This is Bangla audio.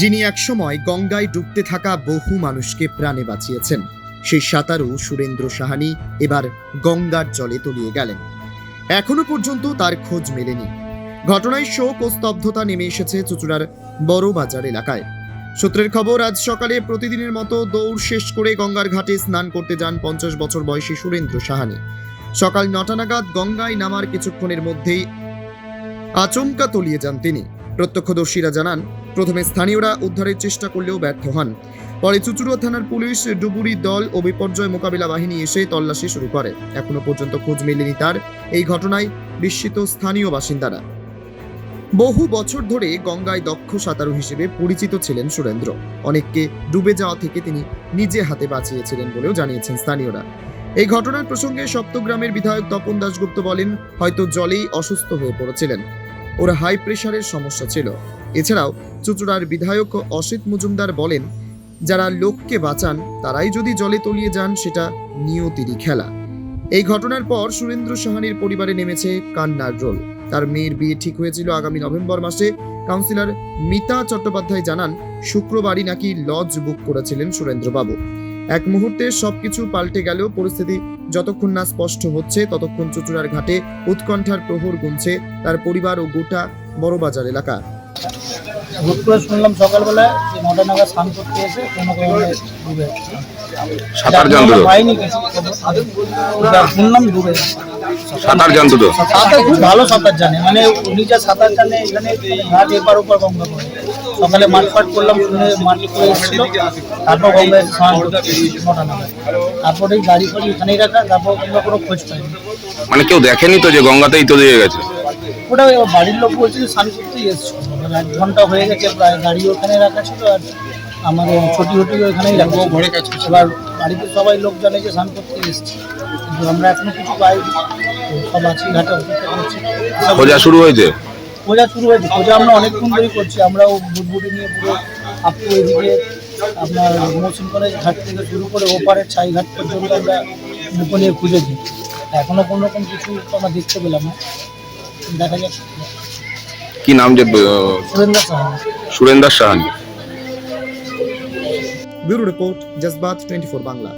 যিনি একসময় গঙ্গায় ডুবতে থাকা বহু মানুষকে প্রাণে বাঁচিয়েছেন, সেই সাঁতারু সুরেন্দ্র সাহানি এবার গঙ্গার জলে তলিয়ে গেলেন। এখনও পর্যন্ত তার খোঁজ মেলেনি। ঘটনায় শোক ও স্তব্ধতা নেমে এসেছে চুচুড়ার বড় বাজার এলাকায়। সূত্রের খবর, আজ সকালে প্রতিদিনের মতো দৌড় শেষ করে গঙ্গার ঘাটে স্নান করতে যান পঞ্চাশ বছর বয়সী সুরেন্দ্র সাহানি। সকাল নটা নাগাদ গঙ্গায় নামার কিছুক্ষণের মধ্যেই আচমকা তলিয়ে যান তিনি। প্রত্যক্ষদর্শীরা জানান, প্রথমে স্থানীয়রা উদ্ধারের চেষ্টা করলেও ব্যর্থ হন। পরে চুচুড়া থানার পুলিশ, ডুবুরি দল ও বিপর্যয় মোকাবিলা বাহিনী এসে তল্লাশি শুরু করে। এখনও পর্যন্ত খোঁজ মেলেনি তার। এই ঘটনায় বিস্মিত স্থানীয় বাসিন্দারা। বহু বছর ধরে গঙ্গায় দক্ষ সাঁতারু হিসেবে পরিচিত ছিলেন সুরেন্দ্র। অনেককে ডুবে যাওয়া থেকে তিনি নিজে হাতে বাঁচিয়েছিলেন বলেও জানিয়েছেন স্থানীয়রা। এই ঘটনার প্রসঙ্গে সপ্তগ্রামের বিধায়ক তপন দাশগুপ্ত বলেন, হয়তো জলেই অসুস্থ হয়ে পড়েছিলেন। ওর হাই প্রেশারের সমস্যা ছিল। এছাড়াও চুচুড়ার বিধায়ক অসিত মজুমদার বলেন, যারা লোককে বাঁচান, তারাই যদি জলে তলিয়ে যান, সেটা নিয়তিরই খেলা। এই ঘটনার পর সুরেন্দ্র সাহানির পরিবারে নেমেছে কান্নার রোল। তার মেয়ের বিয়ে ঠিক হয়েছিল আগামী নভেম্বর মাসে। কাউন্সিলর মিতা চট্টোপাধ্যায় জানান, শুক্রবারই নাকি লজ বুক করেছিলেন সুরেন্দ্রবাবু। এক মুহূর্তে সবকিছু পাল্টে গেলেও পরিস্থিতি যতক্ষণ না স্পষ্ট হচ্ছে ততক্ষণ চুচুড়ার ঘাটে উৎকণ্ঠার প্রহর গুনছে তার পরিবার ও গোটা বড়বাজার এলাকা হুট করে শুনলাম সকালবেলা যে নটা নাগাদ স্নান করতে এসে কোনো কারণে ডুবে সাঁতার আমরা পাইনি কিছু খবর। যা শুনলাম ডুবে যাচ্ছে। সাঁতার জানতো তো? সাঁতার খুব ভালো সাঁতার জানে। মানে উনি যা সাঁতার জানে এখানে ঘাট এপার ওপার গঙ্গা পড়ে সকালে মাঠ ফাট করলাম শুনে মাঠ করে এসেছিল। তারপর গঙ্গায় স্নান করতে নটা নাগাদ। তারপরে গাড়ি ফাড়ি এখানেই রাখা তারপর আমরা কোনো খোঁজ পাইনি। মানে কেউ দেখেনি তো যে গঙ্গাতেই তো দিয়ে গেছে? ওটা বাড়ির লোক বলছে যে স্নান করতেই এসেছিল। এবার এক ঘণ্টা হয়ে গেছে প্রায় গাড়ি ওখানে রাখা ছিল আর ওই ছোটি হুটি ওখানেই রাখা ঘরে কাছে এবার বাড়িতে সবাই লোক জানে যে স্নান করতে এসেছে। কিন্তু আমরা এখনও কিছু পাইনি। তো সব আছি ঘাটে খোঁজা শুরু হয়েছে? খোঁজা শুরু হয়েছে। খোঁজা আমরা অনেকক্ষণ ধরেই করছি। আমরাও বুটবুটি নিয়ে পুরো আপু এদিকে আপনার মৌসুম কলেজ ঘাট থেকে শুরু করে ওপারের ছাই ঘাট পর্যন্ত আমরা মুখো নিয়ে খুঁজেছি। এখনও কোনো রকম কিছু আমরা দেখতে পেলাম না। দেখা যাক। কি নাম যে Surendra Saha Surender Sahani? Bureau report Jazbaat twenty four Bangla.